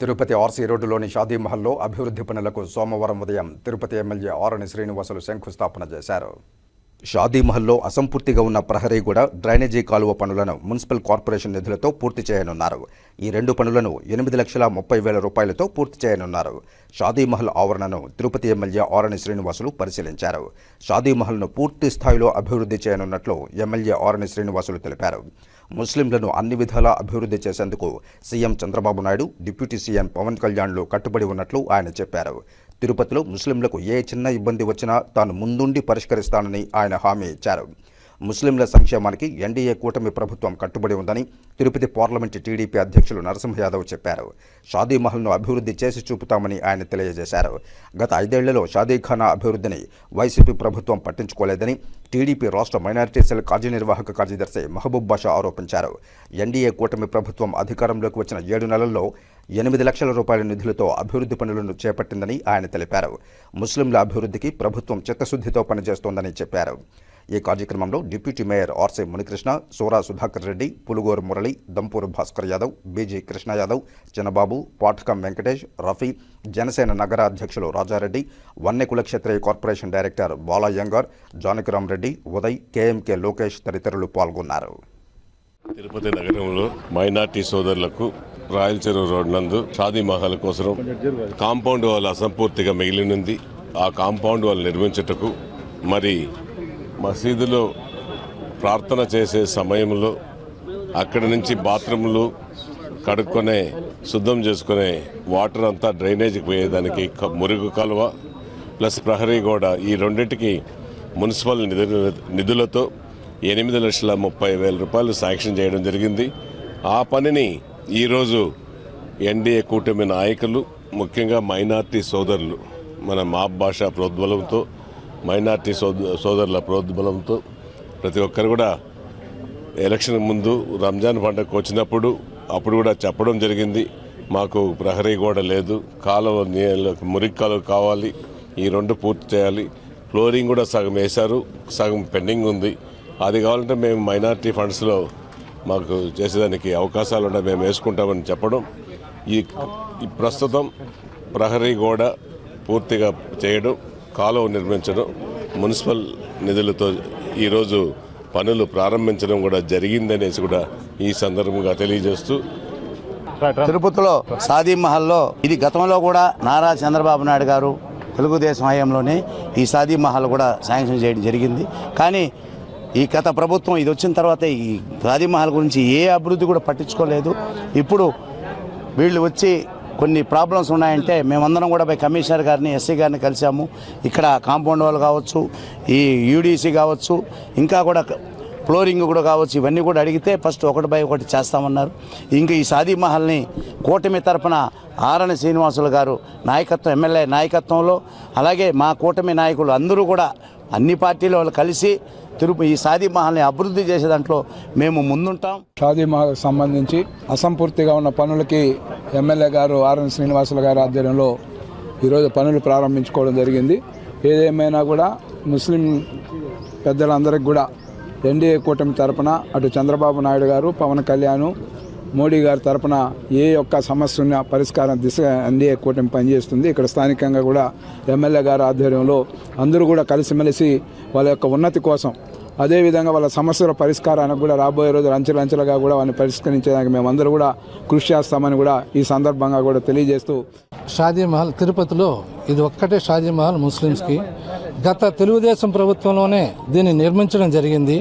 Tirupati RC రోడ్డులోని షాదీమహల్లో అభివృద్ధి పనులకు సోమవారం ఉదయం తిరుపతి ఎమ్మెల్యే ఆరణి శ్రీనివాసులు శంకుస్థాపన చేశారు. షాదీమహల్లో అసంపూర్తిగా ఉన్న ప్రహరీగూడ డ్రైనేజీ కాలువ పనులను మున్సిపల్ కార్పొరేషన్ నిధులతో పూర్తి చేయనున్నారు. ఈ రెండు పనులను ఎనిమిది లక్షల ముప్పై వేల రూపాయలతో పూర్తి చేయనున్నారు. షాదీ మహల్ ఆవరణను తిరుపతి ఎమ్మెల్యే ఆరణి శ్రీనివాసులు పరిశీలించారు. షాదీ మహల్ను పూర్తి స్థాయిలో అభివృద్ధి చేయనున్నట్లు ఎమ్మెల్యే ఆరణి శ్రీనివాసులు తెలిపారు. ముస్లింలను అన్ని విధాలా అభివృద్ధి చేసేందుకు CM Chandrababu Naidu deputy CM Pawan కళ్యాణ్లు కట్టుబడి ఉన్నట్లు ఆయన చెప్పారు. తిరుపతిలో ముస్లింలకు ఏ చిన్న ఇబ్బంది వచ్చినా తాను ముందుండి పరిష్కరిస్తానని ఆయన హామీ ఇచ్చారు. ముస్లింల సంక్షేమానికి ఎన్డీఏ కూటమి ప్రభుత్వం కట్టుబడి ఉందని తిరుపతి పార్లమెంటు టీడీపీ అధ్యక్షులు నరసింహ యాదవ్ చెప్పారు. షాదీ మహల్ను అభివృద్ధి చేసి చూపుతామని ఆయన తెలియజేశారు. గత ఐదేళ్ళలో షాదీఖానా అభివృద్ధిని వైసీపీ ప్రభుత్వం పట్టించుకోలేదని టీడీపీ రాష్ట్ర మైనారిటీ సెల్ కార్యనిర్వాహక కార్యదర్శి మహబూబ్ బాషా ఆరోపించారు. ఎన్డీఏ కూటమి ప్రభుత్వం అధికారంలోకి వచ్చిన ఏడు నెలల్లో ఎనిమిది లక్షల రూపాయల నిధులతో అభివృద్ధి పనులను చేపట్టిందని ఆయన తెలిపారు. ముస్లింల అభివృద్ధికి ప్రభుత్వం చిత్తశుద్ధితో పనిచేస్తోందని చెప్పారు. ఈ కార్యక్రమంలో deputy mayor RC Munikrishna Sura Sudhakar Reddy Pulugoru Murali Dampuru Bhaskar Yadav BG Krishna Yadav Chinnababu Pathakam Venkatesh Rafi Janasena నగర అధ్యక్షులు Rajareddy Vanne Kulakshatriya corporation director Balayyangar Janakiram Reddy Uday KMK Lokesh తదితరులు పాల్గొన్నారు. తిరుపతి నగరంలో minority సోదరులకు royal చెరువు road నందు షాదీ మహల్ కోసం compound wall అసంపూర్తిగా మిగిలినుంది. ఆ కాంపౌండ్ వాల్ నిర్మించుటకు మరి మసీదులో ప్రార్థన చేసే సమయంలో అక్కడి నుంచి బాత్రూములు కడుక్కొనే శుద్ధం చేసుకునే వాటర్ అంతా డ్రైనేజీకి పోయేదానికి మురుగు కాలువ ప్లస్ ప్రహరీ గోడ ఈ రెండింటికి మున్సిపల్ నిధుల నిధులతో ఎనిమిది లక్షల ముప్పై వేల రూపాయలు శాంక్షన్ చేయడం జరిగింది. ఆ పనిని ఈరోజు ఎన్డీఏ కూటమి నాయకులు ముఖ్యంగా మైనార్టీ సోదరులు మన మాబ్ భాష ప్రోద్బలంతో మైనార్టీ సోదరుల ప్రోద్బలంతో ప్రతి ఒక్కరు కూడా ఎలక్షన్ ముందు రంజాన్ పండుగకు వచ్చినప్పుడు అప్పుడు కూడా చెప్పడం జరిగింది. మాకు ప్రహరీ గోడ లేదు. కాలువ మురికి కాలువ కావాలి. ఈ రెండు పూర్తి చేయాలి. ఫ్లోరింగ్ కూడా సగం వేశారు. సగం పెండింగ్ ఉంది. అది కావాలంటే మేము మైనార్టీ ఫండ్స్లో మాకు చేసేదానికి అవకాశాలు ఉన్నాయి మేము వేసుకుంటామని చెప్పడం. ఈ ప్రస్తుతం ప్రహరీ గోడ పూర్తిగా చేయడం. కాలువ నిర్మించడం మున్సిపల్ నిధులతో ఈరోజు పనులు ప్రారంభించడం కూడా జరిగిందనేసి కూడా ఈ సందర్భంగా తెలియజేస్తూ తిరుపతిలో సాదీ మహల్లో ఇది గతంలో కూడా నారా చంద్రబాబు నాయుడు గారు తెలుగుదేశం హయాంలోనే ఈ సాదీ మహల్ కూడా శాంక్షన్ చేయడం జరిగింది. కానీ ఈ గత ప్రభుత్వం ఇది వచ్చిన తర్వాత ఈ సాదీ మహల్ గురించి ఏ అభివృద్ధి కూడా పట్టించుకోలేదు. ఇప్పుడు వీళ్ళు వచ్చి కొన్ని ప్రాబ్లమ్స్ ఉన్నాయంటే మేమందరం కూడా పోయి కమిషనర్ గారిని ఎస్సీ గారిని కలిసాము ఇక్కడ కాంపౌండ్ వాళ్ళు కావచ్చు ఈ యూడీసీ కావచ్చు ఇంకా కూడా ఫ్లోరింగ్ కూడా కావచ్చు ఇవన్నీ కూడా అడిగితే ఫస్ట్ ఒకటి బై ఒకటి చేస్తామన్నారు. ఇంకా ఈ సాదీ మహల్ని కూటమి తరపున ఆరణ శ్రీనివాసులు గారు నాయకత్వం ఎమ్మెల్యే నాయకత్వంలో అలాగే మా కూటమి నాయకులు అందరూ కూడా అన్ని పార్టీల వాళ్ళు కలిసి తిరుపతి ఈ సాదీ మహల్ని అభివృద్ధి చేసే దాంట్లో మేము ముందుంటాం. షాదీ మహల్ సంబంధించి అసంపూర్తిగా ఉన్న పనులకి ఎమ్మెల్యే గారు ఆర్ఎన్ శ్రీనివాసులు గారి ఆధ్వర్యంలో ఈరోజు పనులు ప్రారంభించుకోవడం జరిగింది. ఏదేమైనా కూడా ముస్లిం పెద్దలందరికీ కూడా ఎన్డీఏ కూటమి తరపున అటు చంద్రబాబు నాయుడు గారు పవన్ కళ్యాణ్ మోడీ గారి తరపున ఏ యొక్క సమస్య ఉన్న పరిష్కారం దిశగా ఎన్డీఏ కూటమి పనిచేస్తుంది. ఇక్కడ స్థానికంగా కూడా ఎమ్మెల్యే గారి ఆధ్వర్యంలో అందరూ కూడా కలిసిమెలిసి వాళ్ళ యొక్క ఉన్నతి కోసం అదేవిధంగా వాళ్ళ సమస్యల పరిష్కారానికి కూడా రాబోయే రోజులు అంచెలంచెలుగా కూడా వాళ్ళని పరిష్కరించడానికి మేమందరూ కూడా కృషి చేస్తామని కూడా ఈ సందర్భంగా కూడా తెలియజేస్తూ షాజీమహల్ తిరుపతిలో ఇది ఒక్కటే షాజీమహల్ ముస్లిమ్స్కి. గత తెలుగుదేశం ప్రభుత్వంలోనే దీన్ని నిర్మించడం జరిగింది.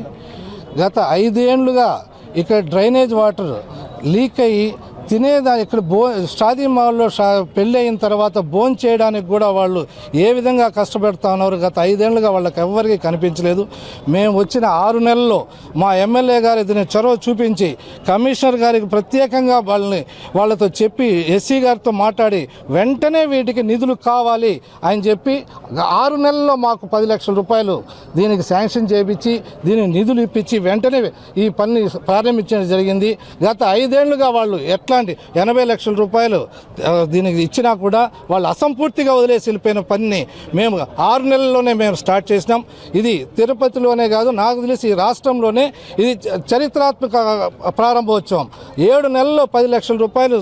గత ఐదేండ్లుగా ఇక్కడ డ్రైనేజ్ వాటర్ లీక్ అయ్యి తినేదా ఇక్కడ బో షాదీ మాల్లో పెళ్ళి అయిన తర్వాత భోజనం చేయడానికి కూడా వాళ్ళు ఏ విధంగా కష్టపెడతా ఉన్నారు గత ఐదేళ్ళుగా వాళ్ళకి ఎవ్వరికీ కనిపించలేదు. మేము వచ్చిన ఆరు నెలల్లో మా ఎమ్మెల్యే గారు దీన్ని చొరవ చూపించి కమిషనర్ గారికి ప్రత్యేకంగా వాళ్ళని వాళ్ళతో చెప్పి ఎస్సీ గారితో మాట్లాడి వెంటనే వీటికి నిధులు కావాలి అని చెప్పి ఆరు నెలల్లో మాకు పది లక్షల రూపాయలు దీనికి శాంక్షన్ చేయించి దీనికి నిధులు ఇప్పించి వెంటనే ఈ పనిని ప్రారంభించడం జరిగింది. గత ఐదేళ్ళుగా వాళ్ళు ఎట్లా ఇట్లాంటి ఎనభై లక్షల రూపాయలు దీనికి ఇచ్చినా కూడా వాళ్ళు అసంపూర్తిగా వదిలేసి వెళ్ళిపోయిన పనిని మేము ఆరు నెలల్లోనే మేము స్టార్ట్ చేసినాం. ఇది తిరుపతిలోనే కాదు నాకు తెలిసి ఈ రాష్ట్రంలోనే ఇది చరిత్రాత్మక ప్రారంభోత్సవం. ఏడు నెలల్లో పది లక్షల రూపాయలు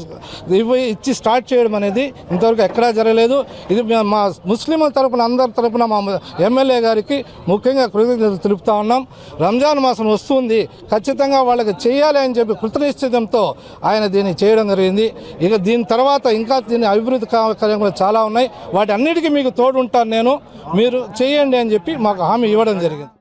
ఇవ్వ ఇచ్చి స్టార్ట్ చేయడం అనేది ఇంతవరకు ఎక్కడా జరగలేదు. ఇది మేము మా ముస్లింల తరపున అందరి తరపున మా ఎమ్మెల్యే గారికి ముఖ్యంగా కృతజ్ఞతలు తెలుపుతా ఉన్నాం. రంజాన్ మాసం వస్తుంది. ఖచ్చితంగా వాళ్ళకి చేయాలి అని చెప్పి కృతనిశ్చితంతో ఆయన దీన్ని చేయడం జరిగింది. ఇక దీని తర్వాత ఇంకా దీని అభివృద్ధి కార్యక్రమాలు చాలా ఉన్నాయి. వాటి అన్నిటికీ మీకు తోడు ఉంటాను నేను. మీరు చేయండి అని చెప్పి మాకు హామీ ఇవ్వడం జరిగింది.